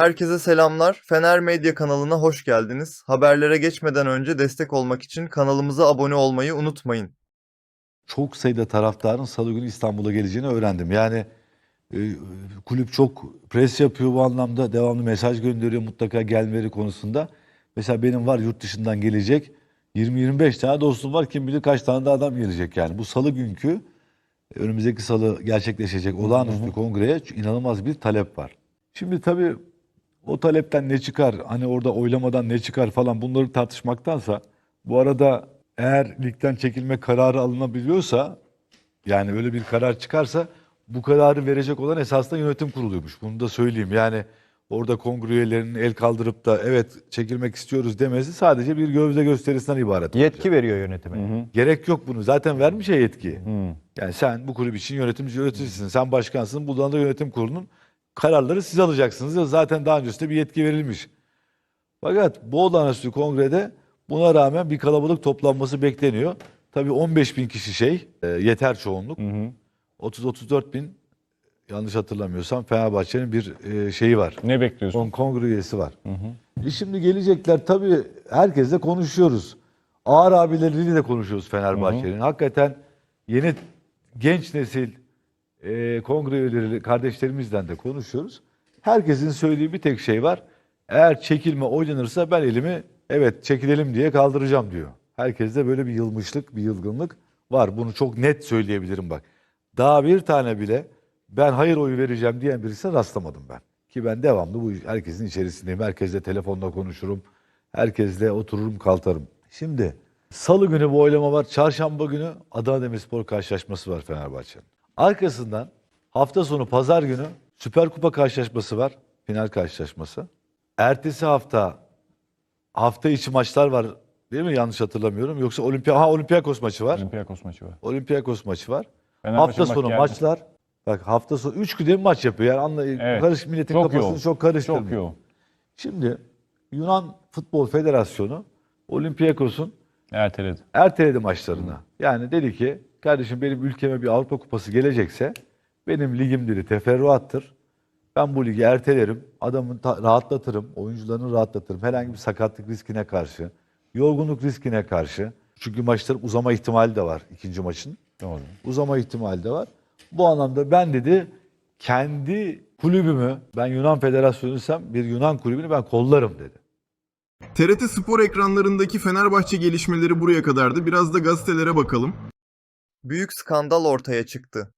Herkese selamlar. Fener Medya kanalına hoş geldiniz. Haberlere geçmeden önce destek olmak için kanalımıza abone olmayı unutmayın. çok sayıda taraftarın salı günü İstanbul'a geleceğini öğrendim. Yani e, kulüp çok pres yapıyor bu anlamda. Devamlı mesaj gönderiyor mutlaka gelmeleri konusunda. Mesela benim var yurt dışından gelecek 20-25 tane dostum var. Kim bilir kaç tane de adam gelecek yani. Bu salı günkü önümüzdeki salı gerçekleşecek olağanüstü kongreye inanılmaz bir talep var. Şimdi tabii o talepten ne çıkar, hani orada oylamadan ne çıkar falan bunları tartışmaktansa bu arada eğer ligden çekilme kararı alınabiliyorsa yani öyle bir karar çıkarsa bu kararı verecek olan esasında yönetim kuruluymuş. Bunu da söyleyeyim. Yani orada kongre üyelerinin el kaldırıp da evet çekilmek istiyoruz demesi sadece bir gövde gösterisinden ibaret. Yetki veriyor yönetime. Gerek yok bunu. Zaten vermiş ya yetki. Yani sen bu kulüp için yönetimci yöneticisin. Sen başkansın. Buradan da yönetim kurulunun kararları siz alacaksınız. Ya Zaten daha öncesinde bir yetki verilmiş. Fakat bu olağanüstü kongrede buna rağmen bir kalabalık toplanması bekleniyor. Tabii 15 bin kişi şey e, yeter çoğunluk. 30-34 bin yanlış hatırlamıyorsam Fenerbahçe'nin bir e, şeyi var. Ne bekliyorsun? Kon kongre üyesi var. E şimdi gelecekler tabii herkesle konuşuyoruz. Ağır abileriyle de konuşuyoruz Fenerbahçe'nin. Hakikaten yeni genç nesil e, kongre üyeleri kardeşlerimizden de konuşuyoruz. Herkesin söylediği bir tek şey var. Eğer çekilme oynanırsa ben elimi evet çekilelim diye kaldıracağım diyor. Herkeste böyle bir yılmışlık, bir yılgınlık var. Bunu çok net söyleyebilirim bak. Daha bir tane bile ben hayır oyu vereceğim diyen birisine rastlamadım ben. Ki ben devamlı bu herkesin içerisindeyim. Herkesle telefonda konuşurum. Herkesle otururum kalkarım. Şimdi salı günü bu oylama var. Çarşamba günü Adana Demirspor karşılaşması var Fenerbahçe'nin. Arkasından hafta sonu pazar günü Süper Kupa karşılaşması var. Final karşılaşması. Ertesi hafta hafta içi maçlar var. Değil mi? Yanlış hatırlamıyorum. Yoksa Olimpiya ha Olympiakos maçı var. Olympiakos maçı var. Olimpiyakos maçı var. Fenerbahçe hafta maç sonu geldi. maçlar. Bak hafta sonu 3 günde bir maç yapıyor. Yani anla, Evet. karış milletin Çok kafasını yoğun. çok karıştırmıyor. Çok yoğun. Şimdi Yunan Futbol Federasyonu Olympiakos'un Erteledi. erteledi maçlarını. Yani dedi ki kardeşim benim ülkeme bir Avrupa Kupası gelecekse benim ligim dedi teferruattır. Ben bu ligi ertelerim. Adamın ta- rahatlatırım. Oyuncularını rahatlatırım. Herhangi bir sakatlık riskine karşı. Yorgunluk riskine karşı. Çünkü maçların uzama ihtimali de var ikinci maçın. Doğru. Uzama ihtimali de var. Bu anlamda ben dedi kendi kulübümü ben Yunan Federasyonu'ysam bir Yunan kulübünü ben kollarım dedi. TRT Spor ekranlarındaki Fenerbahçe gelişmeleri buraya kadardı. Biraz da gazetelere bakalım. Büyük skandal ortaya çıktı.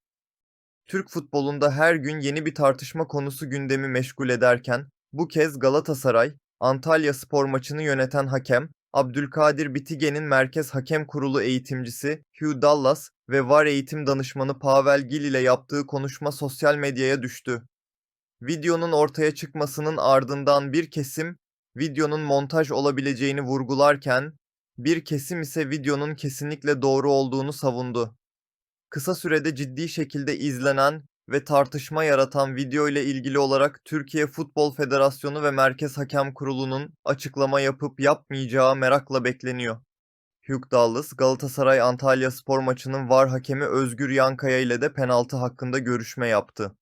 Türk futbolunda her gün yeni bir tartışma konusu gündemi meşgul ederken, bu kez Galatasaray, Antalya spor maçını yöneten hakem, Abdülkadir Bitige'nin Merkez Hakem Kurulu eğitimcisi Hugh Dallas ve VAR eğitim danışmanı Pavel Gil ile yaptığı konuşma sosyal medyaya düştü. Videonun ortaya çıkmasının ardından bir kesim, videonun montaj olabileceğini vurgularken, bir kesim ise videonun kesinlikle doğru olduğunu savundu. Kısa sürede ciddi şekilde izlenen ve tartışma yaratan video ile ilgili olarak Türkiye Futbol Federasyonu ve Merkez Hakem Kurulu'nun açıklama yapıp yapmayacağı merakla bekleniyor. Hugh Dallas, Galatasaray Antalya spor maçının VAR hakemi Özgür Yankaya ile de penaltı hakkında görüşme yaptı.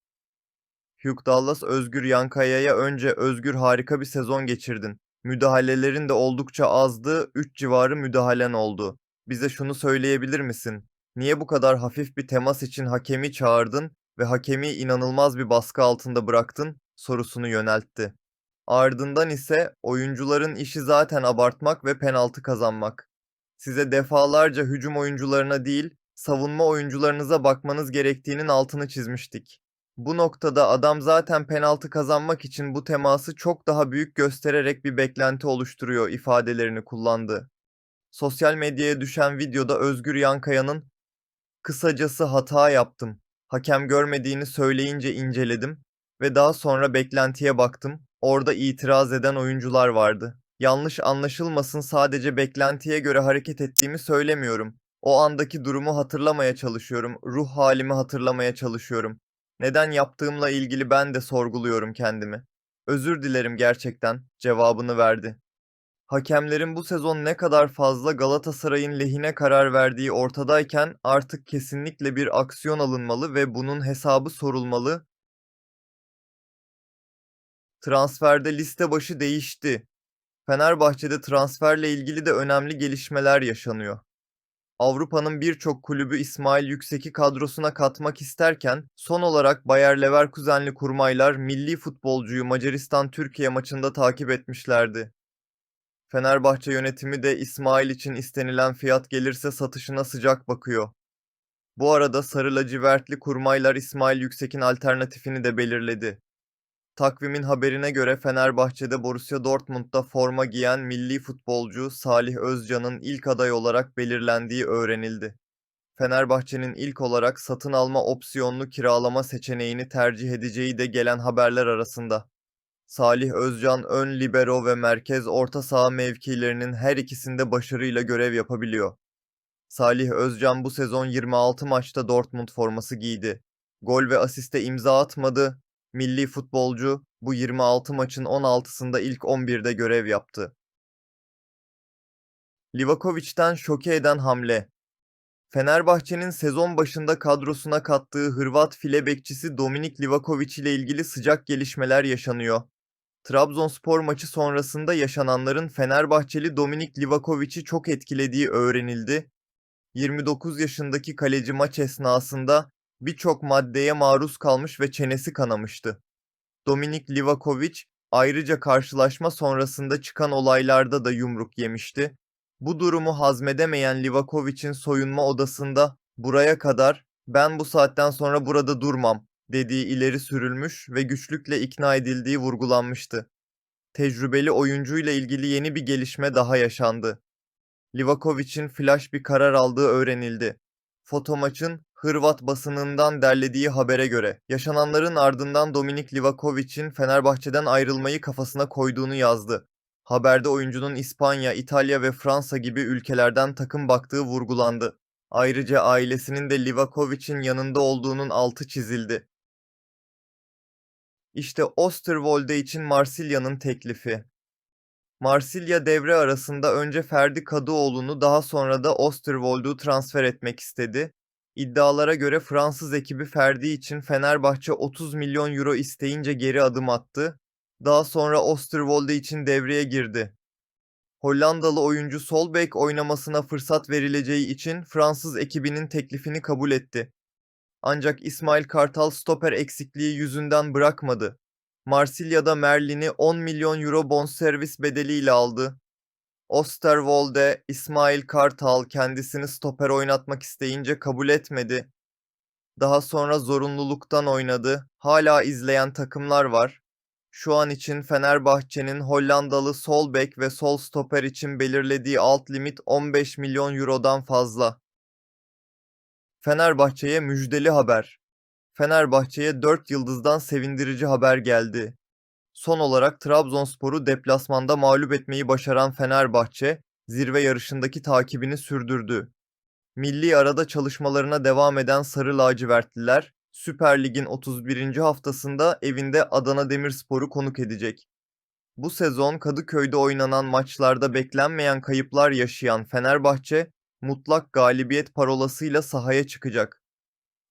Hugh Dallas, Özgür Yankaya'ya önce Özgür harika bir sezon geçirdin. Müdahalelerin de oldukça azdı, 3 civarı müdahalen oldu. Bize şunu söyleyebilir misin? Niye bu kadar hafif bir temas için hakemi çağırdın ve hakemi inanılmaz bir baskı altında bıraktın sorusunu yöneltti. Ardından ise oyuncuların işi zaten abartmak ve penaltı kazanmak. Size defalarca hücum oyuncularına değil, savunma oyuncularınıza bakmanız gerektiğinin altını çizmiştik. Bu noktada adam zaten penaltı kazanmak için bu teması çok daha büyük göstererek bir beklenti oluşturuyor ifadelerini kullandı. Sosyal medyaya düşen videoda Özgür Yankaya'nın kısacası hata yaptım. Hakem görmediğini söyleyince inceledim ve daha sonra beklentiye baktım. Orada itiraz eden oyuncular vardı. Yanlış anlaşılmasın sadece beklentiye göre hareket ettiğimi söylemiyorum. O andaki durumu hatırlamaya çalışıyorum. Ruh halimi hatırlamaya çalışıyorum. Neden yaptığımla ilgili ben de sorguluyorum kendimi. Özür dilerim gerçekten cevabını verdi. Hakemlerin bu sezon ne kadar fazla Galatasaray'ın lehine karar verdiği ortadayken artık kesinlikle bir aksiyon alınmalı ve bunun hesabı sorulmalı. Transferde liste başı değişti. Fenerbahçe'de transferle ilgili de önemli gelişmeler yaşanıyor. Avrupa'nın birçok kulübü İsmail Yüksek'i kadrosuna katmak isterken son olarak Bayer Leverkusenli kurmaylar milli futbolcuyu Macaristan-Türkiye maçında takip etmişlerdi. Fenerbahçe yönetimi de İsmail için istenilen fiyat gelirse satışına sıcak bakıyor. Bu arada sarı lacivertli kurmaylar İsmail Yüksek'in alternatifini de belirledi. Takvimin haberine göre Fenerbahçe'de Borussia Dortmund'da forma giyen milli futbolcu Salih Özcan'ın ilk aday olarak belirlendiği öğrenildi. Fenerbahçe'nin ilk olarak satın alma opsiyonlu kiralama seçeneğini tercih edeceği de gelen haberler arasında. Salih Özcan ön libero ve merkez orta saha mevkilerinin her ikisinde başarıyla görev yapabiliyor. Salih Özcan bu sezon 26 maçta Dortmund forması giydi. Gol ve asiste imza atmadı. Milli futbolcu bu 26 maçın 16'sında ilk 11'de görev yaptı. Livakovic'ten şoke eden hamle. Fenerbahçe'nin sezon başında kadrosuna kattığı Hırvat file bekçisi Dominik Livakovic ile ilgili sıcak gelişmeler yaşanıyor. Trabzonspor maçı sonrasında yaşananların Fenerbahçeli Dominik Livakovic'i çok etkilediği öğrenildi. 29 yaşındaki kaleci maç esnasında birçok maddeye maruz kalmış ve çenesi kanamıştı. Dominik Livakovic ayrıca karşılaşma sonrasında çıkan olaylarda da yumruk yemişti. Bu durumu hazmedemeyen Livakovic'in soyunma odasında buraya kadar ben bu saatten sonra burada durmam dediği ileri sürülmüş ve güçlükle ikna edildiği vurgulanmıştı. Tecrübeli oyuncuyla ilgili yeni bir gelişme daha yaşandı. Livakovic'in flash bir karar aldığı öğrenildi. Fotomaç'ın Hırvat basınından derlediği habere göre yaşananların ardından Dominik Livakovic'in Fenerbahçe'den ayrılmayı kafasına koyduğunu yazdı. Haberde oyuncunun İspanya, İtalya ve Fransa gibi ülkelerden takım baktığı vurgulandı. Ayrıca ailesinin de Livakovic'in yanında olduğunun altı çizildi. İşte Osterwolde için Marsilya'nın teklifi. Marsilya devre arasında önce Ferdi Kadıoğlu'nu daha sonra da Osterwolde'u transfer etmek istedi. İddialara göre Fransız ekibi Ferdi için Fenerbahçe 30 milyon euro isteyince geri adım attı. Daha sonra Osterwolde için devreye girdi. Hollandalı oyuncu sol bek oynamasına fırsat verileceği için Fransız ekibinin teklifini kabul etti. Ancak İsmail Kartal stoper eksikliği yüzünden bırakmadı. Marsilya'da Merlin'i 10 milyon euro bonservis bedeliyle aldı. Osterwolde, İsmail Kartal kendisini stoper oynatmak isteyince kabul etmedi. Daha sonra zorunluluktan oynadı. Hala izleyen takımlar var. Şu an için Fenerbahçe'nin Hollandalı sol bek ve sol stoper için belirlediği alt limit 15 milyon eurodan fazla. Fenerbahçe'ye müjdeli haber. Fenerbahçe'ye 4 yıldızdan sevindirici haber geldi. Son olarak Trabzonspor'u deplasmanda mağlup etmeyi başaran Fenerbahçe, zirve yarışındaki takibini sürdürdü. Milli arada çalışmalarına devam eden Sarı Lacivertliler, Süper Lig'in 31. haftasında evinde Adana Demirspor'u konuk edecek. Bu sezon Kadıköy'de oynanan maçlarda beklenmeyen kayıplar yaşayan Fenerbahçe, mutlak galibiyet parolasıyla sahaya çıkacak.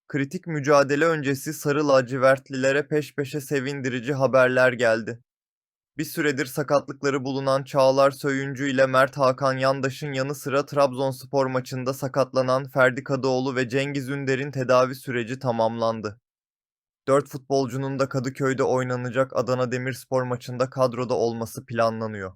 Kritik mücadele öncesi Sarı Lacivertlilere peş peşe sevindirici haberler geldi. Bir süredir sakatlıkları bulunan Çağlar Söyüncü ile Mert Hakan Yandaş'ın yanı sıra Trabzonspor maçında sakatlanan Ferdi Kadıoğlu ve Cengiz Ünder'in tedavi süreci tamamlandı. 4 futbolcunun da Kadıköy'de oynanacak Adana Demirspor maçında kadroda olması planlanıyor.